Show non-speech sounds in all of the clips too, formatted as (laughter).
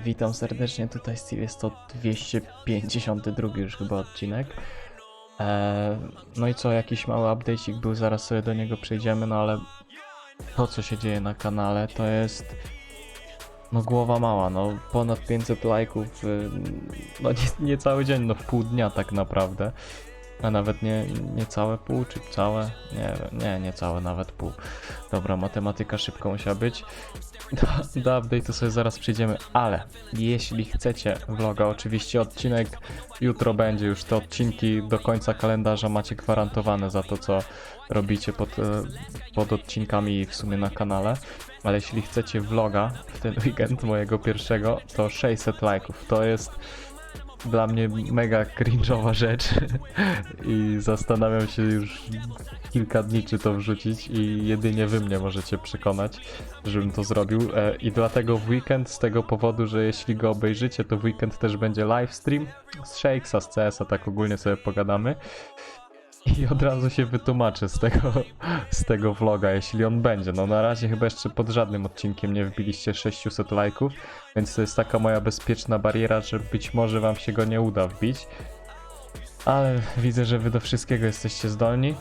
Witam serdecznie, tutaj Steve, jest to 252 już chyba odcinek. Eee, no i co, jakiś mały update'ik był, zaraz sobie do niego przejdziemy, no ale to co się dzieje na kanale to jest no głowa mała, no ponad 500 lajków, y, no nie, nie cały dzień, no w pół dnia tak naprawdę. A nawet nie, nie całe pół, czy całe? Nie nie, nie całe, nawet pół. Dobra, matematyka szybko musiała być. Do, do update'u sobie zaraz przyjdziemy, ale jeśli chcecie vloga, oczywiście odcinek jutro będzie już te odcinki do końca kalendarza macie gwarantowane za to, co robicie pod, e, pod odcinkami w sumie na kanale. Ale jeśli chcecie vloga w ten weekend mojego pierwszego, to 600 lajków. To jest dla mnie mega cringe'owa rzecz. I zastanawiam się już kilka dni, czy to wrzucić i jedynie wy mnie możecie przekonać, żebym to zrobił. E, i dlatego w weekend z tego powodu, że jeśli go obejrzycie, to w weekend też będzie livestream z Shakesa, z CS-a, tak ogólnie sobie pogadamy i od razu się wytłumaczę z tego, z tego vloga, jeśli on będzie. No na razie chyba jeszcze pod żadnym odcinkiem nie wbiliście 600 lajków, więc to jest taka moja bezpieczna bariera, że być może wam się go nie uda wbić. Ale widzę, że wy do wszystkiego jesteście zdolni.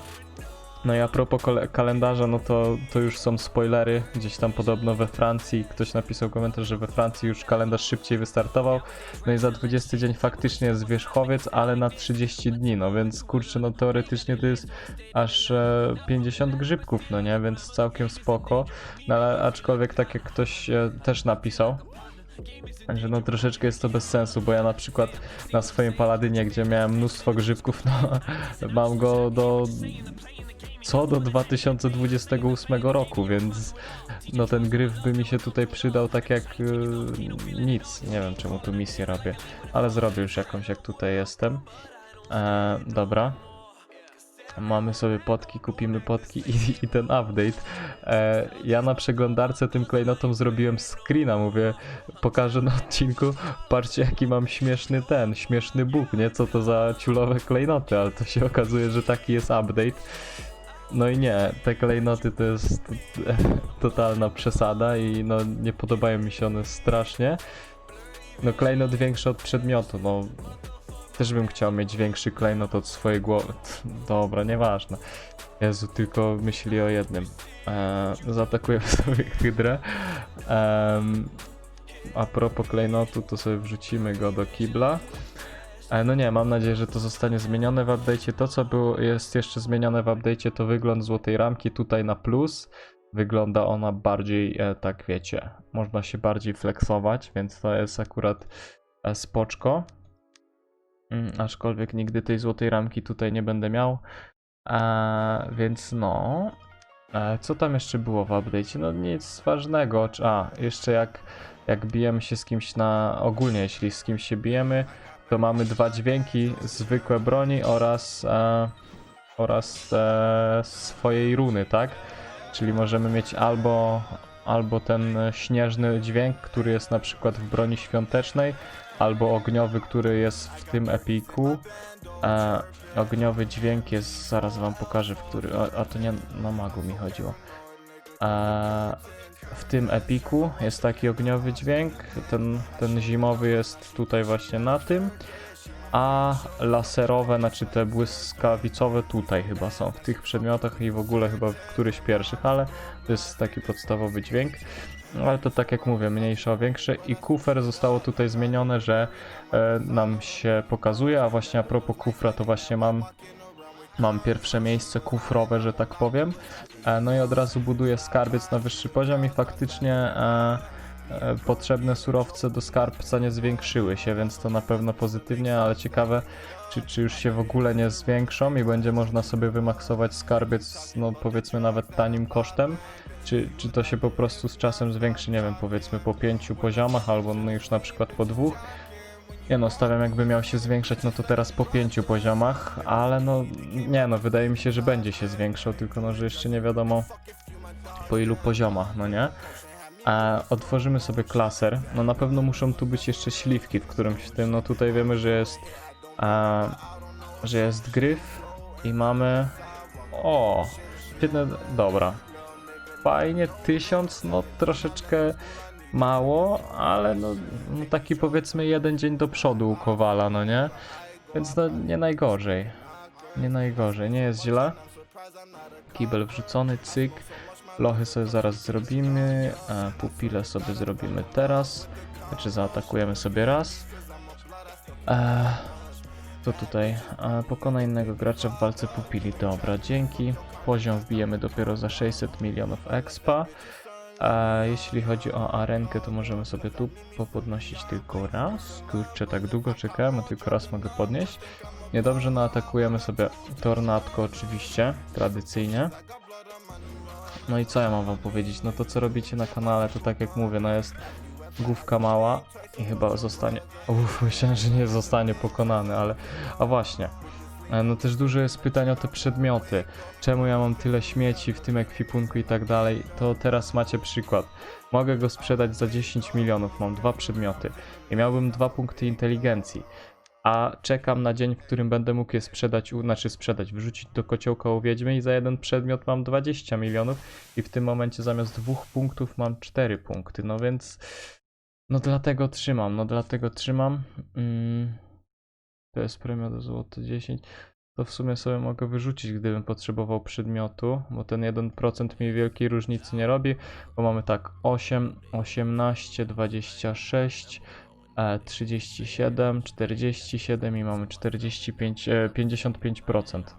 No i a propos kalendarza, no to, to już są spoilery. Gdzieś tam podobno we Francji ktoś napisał komentarz, że we Francji już kalendarz szybciej wystartował. No i za 20 dzień faktycznie jest wierzchowiec, ale na 30 dni, no więc kurczę, no teoretycznie to jest aż e, 50 grzybków, no nie, więc całkiem spoko. No ale aczkolwiek tak jak ktoś e, też napisał, że no troszeczkę jest to bez sensu, bo ja na przykład na swoim paladynie, gdzie miałem mnóstwo grzybków, (laughs) no mam go do co do 2028 roku, więc no ten gryf by mi się tutaj przydał tak jak y, nic. Nie wiem czemu tu misję robię, ale zrobię już jakąś jak tutaj jestem. E, dobra. Mamy sobie potki, kupimy potki i, i ten update. E, ja na przeglądarce tym klejnotom zrobiłem screena, mówię, pokażę na odcinku, patrzcie jaki mam śmieszny ten, śmieszny bóg, nie? Co to za ciulowe klejnoty, ale to się okazuje, że taki jest update. No i nie, te klejnoty to jest totalna przesada i no nie podobają mi się one strasznie. No klejnot większy od przedmiotu, no też bym chciał mieć większy klejnot od swojej głowy. Dobra, nieważne. Jezu, tylko myśli o jednym. Eee, zaatakujemy (laughs) sobie hydrę. Em, a propos klejnotu, to sobie wrzucimy go do kibla. No nie, mam nadzieję, że to zostanie zmienione w update'cie. To, co było, jest jeszcze zmienione w update'cie, to wygląd złotej ramki tutaj na plus. Wygląda ona bardziej, e, tak wiecie, można się bardziej flexować, więc to jest akurat e, spoczko. Mm, aczkolwiek nigdy tej złotej ramki tutaj nie będę miał. E, więc no. Co tam jeszcze było w update'cie? No nic ważnego. A, jeszcze jak, jak bijemy się z kimś na. Ogólnie, jeśli z kimś się bijemy, to mamy dwa dźwięki, zwykłe broni oraz, e, oraz e, swojej runy, tak? Czyli możemy mieć albo, albo ten śnieżny dźwięk, który jest na przykład w broni świątecznej, albo ogniowy, który jest w tym epiku. E, ogniowy dźwięk jest, zaraz wam pokażę, w który, a, a to nie na magu mi chodziło. E, w tym epiku jest taki ogniowy dźwięk, ten, ten zimowy jest tutaj właśnie na tym, a laserowe, znaczy te błyskawicowe tutaj chyba są w tych przedmiotach i w ogóle chyba w któryś pierwszych, ale to jest taki podstawowy dźwięk. Ale to tak jak mówię, mniejsze o większe. I kufer zostało tutaj zmienione, że e, nam się pokazuje, a właśnie a propos kufra to właśnie mam mam pierwsze miejsce kufrowe, że tak powiem. E, No i od razu buduję skarbiec na wyższy poziom i faktycznie e, e, potrzebne surowce do skarbca nie zwiększyły się, więc to na pewno pozytywnie, ale ciekawe, czy, czy już się w ogóle nie zwiększą i będzie można sobie wymaksować skarbiec, no powiedzmy nawet tanim kosztem, czy, czy to się po prostu z czasem zwiększy, nie wiem, powiedzmy po pięciu poziomach, albo no już na przykład po dwóch. Nie no, stawiam jakby miał się zwiększać, no to teraz po pięciu poziomach, ale no nie no, wydaje mi się, że będzie się zwiększał, tylko no, że jeszcze nie wiadomo po ilu poziomach, no nie? E, otworzymy sobie klaser, no na pewno muszą tu być jeszcze śliwki w którymś tym, no tutaj wiemy, że jest e, że jest gryf i mamy o, świetne, dobra. Fajnie, tysiąc, no troszeczkę mało, ale no, no taki powiedzmy jeden dzień do przodu u Kowala, no nie? Więc no nie najgorzej. Nie najgorzej, nie jest źle. Kibel wrzucony, cyk. Lochy sobie zaraz zrobimy, pupile sobie zrobimy teraz. Znaczy zaatakujemy sobie raz. Eee, to tutaj e, pokona innego gracza w walce pupili. Dobra, dzięki. Poziom wbijemy dopiero za 600 milionów expa. E, jeśli chodzi o arenkę, to możemy sobie tu popodnosić tylko raz. Kurczę, tak długo czekałem, a tylko raz mogę podnieść. Niedobrze, no atakujemy sobie tornadko oczywiście, tradycyjnie. No i co ja mam wam powiedzieć? No to co robicie na kanale, to tak jak mówię, no jest główka mała i chyba zostanie... Uff, myślałem, że nie zostanie pokonany, ale... A właśnie. No też dużo jest pytań o te przedmioty. Czemu ja mam tyle śmieci w tym ekwipunku i tak dalej? To teraz macie przykład. Mogę go sprzedać za 10 milionów, mam dwa przedmioty i miałbym dwa punkty inteligencji. A czekam na dzień, w którym będę mógł je sprzedać, znaczy sprzedać, wrzucić do kociołka u wiedźmy i za jeden przedmiot mam 20 milionów i w tym momencie zamiast dwóch punktów mam 4 punkty. No więc, no dlatego trzymam, no dlatego trzymam. Mm, to jest premia do złoto 10. To w sumie sobie mogę wyrzucić, gdybym potrzebował przedmiotu, bo ten 1% mi wielkiej różnicy nie robi, bo mamy tak 8, 18, 26, e, 37, 47 i mamy 45, e, 55%.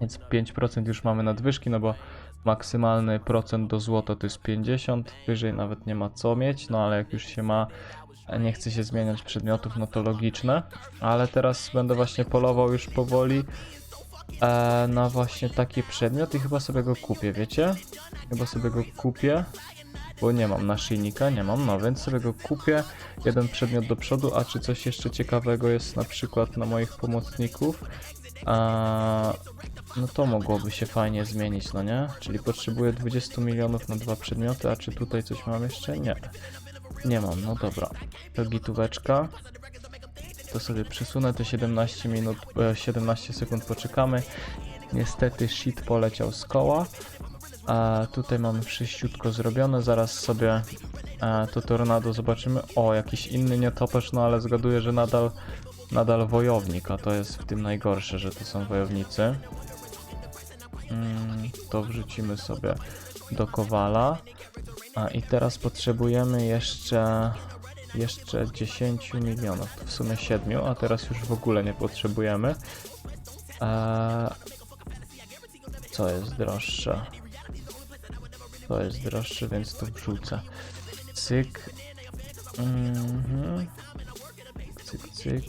Więc 5% już mamy nadwyżki, no bo maksymalny procent do złota to jest 50, wyżej nawet nie ma co mieć, no ale jak już się ma, nie chce się zmieniać przedmiotów, no to logiczne. Ale teraz będę właśnie polował już powoli e, na właśnie taki przedmiot i chyba sobie go kupię, wiecie? Chyba sobie go kupię, bo nie mam naszyjnika, nie mam, no więc sobie go kupię. Jeden przedmiot do przodu, a czy coś jeszcze ciekawego jest na przykład na moich pomocników? A, no to mogłoby się fajnie zmienić, no nie? Czyli potrzebuję 20 milionów na dwa przedmioty, a czy tutaj coś mam jeszcze? Nie. Nie mam, no dobra. To gitóweczka. To sobie przesunę te 17 minut, e, 17 sekund poczekamy. Niestety shit poleciał z koła. A tutaj mamy wszyściutko zrobione, zaraz sobie e, to tornado zobaczymy. O, jakiś inny nietoperz, no ale zgaduję, że nadal, nadal wojownik, a to jest w tym najgorsze, że to są wojownicy. Mm, to wrzucimy sobie do kowala. A i teraz potrzebujemy jeszcze jeszcze 10 milionów, w sumie 7, a teraz już w ogóle nie potrzebujemy. Eee, co jest droższe? To jest droższe, więc to wrzucę. Cyk. Mhm. Cyk, cyk.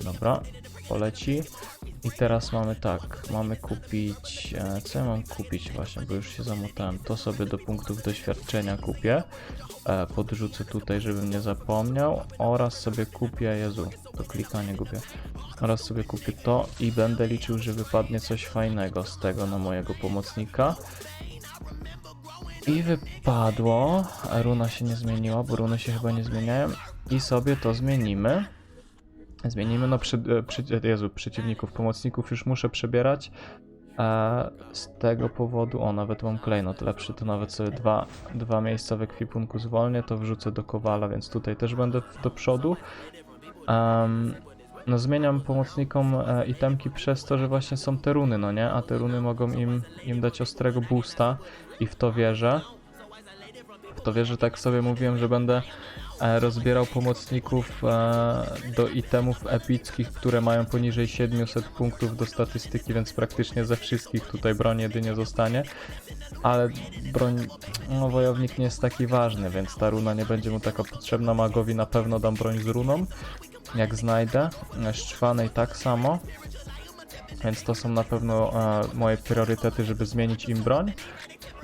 Dobra, poleci. I teraz mamy tak, mamy kupić, e, co ja mam kupić właśnie, bo już się zamotałem, to sobie do punktów doświadczenia kupię, e, podrzucę tutaj, żebym nie zapomniał, oraz sobie kupię, Jezu, to klikanie gubię, oraz sobie kupię to i będę liczył, że wypadnie coś fajnego z tego na mojego pomocnika. I wypadło, runa się nie zmieniła, bo runy się chyba nie zmieniają. I sobie to zmienimy. Zmienimy, no przy, e, przy, e, Jezu, przeciwników, pomocników już muszę przebierać. E, z tego powodu, o nawet mam klejnot lepszy, to nawet sobie dwa, dwa miejsca w ekwipunku zwolnię, to wrzucę do kowala, więc tutaj też będę do przodu. No zmieniam pomocnikom e, itemki przez to, że właśnie są te runy, no nie? A te runy mogą im, im dać ostrego boosta i w to wierzę. To wierzę, tak sobie mówiłem, że będę e, rozbierał pomocników e, do itemów epickich, które mają poniżej 700 punktów do statystyki, więc praktycznie ze wszystkich tutaj broń jedynie zostanie. Ale broń, no wojownik nie jest taki ważny, więc ta runa nie będzie mu taka potrzebna. Magowi na pewno dam broń z runą, jak znajdę. Szczwanej tak samo. Więc to są na pewno e, moje priorytety, żeby zmienić im broń.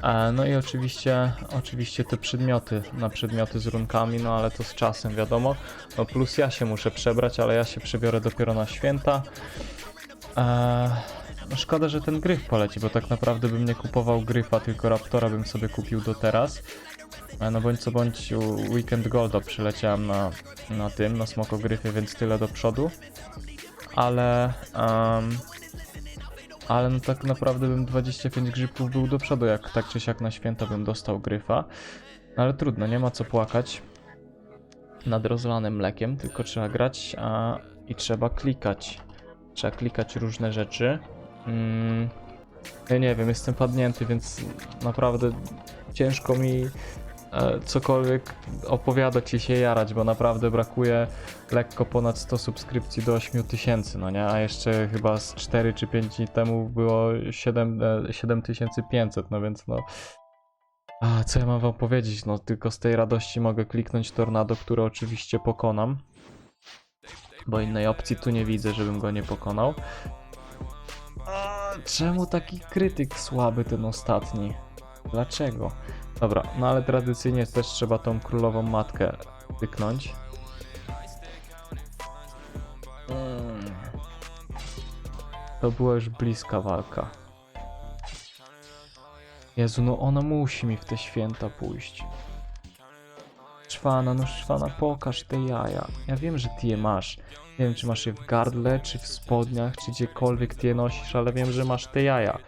E, no i oczywiście, oczywiście te przedmioty, na przedmioty z runkami, no ale to z czasem wiadomo. No plus ja się muszę przebrać, ale ja się przebiorę dopiero na święta. E, no szkoda, że ten gryf poleci, bo tak naprawdę bym nie kupował gryfa, tylko raptora bym sobie kupił do teraz. No bądź co bądź Weekend Golda przyleciałem na, na tym, na smokogryfie, więc tyle do przodu. Ale... em, ale no tak naprawdę bym 25 grzybków był do przodu, jak tak czy siak na święta bym dostał gryfa. No ale trudno, nie ma co płakać nad rozlanym mlekiem, tylko trzeba grać a, i trzeba klikać. Trzeba klikać różne rzeczy. Mm, ja nie wiem, jestem padnięty, więc naprawdę ciężko mi cokolwiek opowiadać i się jarać, bo naprawdę brakuje lekko ponad 100 subskrypcji do 8000, no nie? A jeszcze chyba z 4 czy 5 dni temu było 7, e, 7500, no więc no... A, co ja mam wam powiedzieć? No tylko z tej radości mogę kliknąć tornado, które oczywiście pokonam. Bo innej opcji tu nie widzę, żebym go nie pokonał. A, czemu taki krytyk słaby ten ostatni? Dlaczego? Dobra, no ale tradycyjnie też trzeba tą królową matkę tyknąć. Mm. To była już bliska walka. Jezu, no ona musi mi w te święta pójść. Szwana, no szwana, pokaż te jaja. Ja wiem, że ty je masz. Nie wiem, czy masz je w gardle, czy w spodniach, czy gdziekolwiek ty je nosisz, ale wiem, że masz te jaja.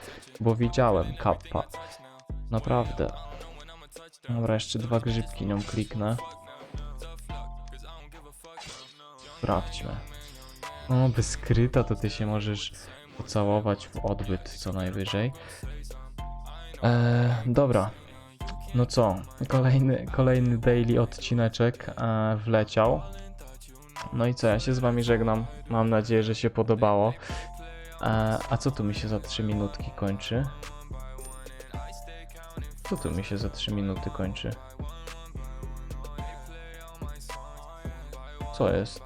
Bo widziałem, kappa. Naprawdę. Dobra, jeszcze dwa grzybki nią kliknę. Sprawdźmy. O, bez skryta to ty się możesz pocałować w odbyt co najwyżej. Eee, dobra. No co, kolejny, kolejny daily odcineczek e, wleciał. No i co, ja się z wami żegnam. Mam nadzieję, że się podobało. E, a co tu mi się za 3 minutki kończy? Co tu mi się za 3 minuty kończy? Co jest?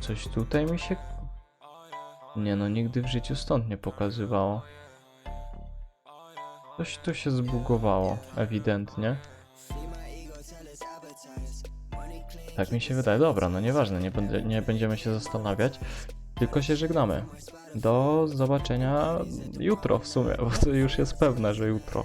Coś tutaj mi się... Nie no, nigdy w życiu stąd nie pokazywało. Coś tu się zbugowało, ewidentnie. Tak mi się wydaje. Dobra, no nieważne, nie, będę, nie będziemy się zastanawiać, tylko się żegnamy. Do zobaczenia jutro w sumie, bo to już jest pewne, że jutro.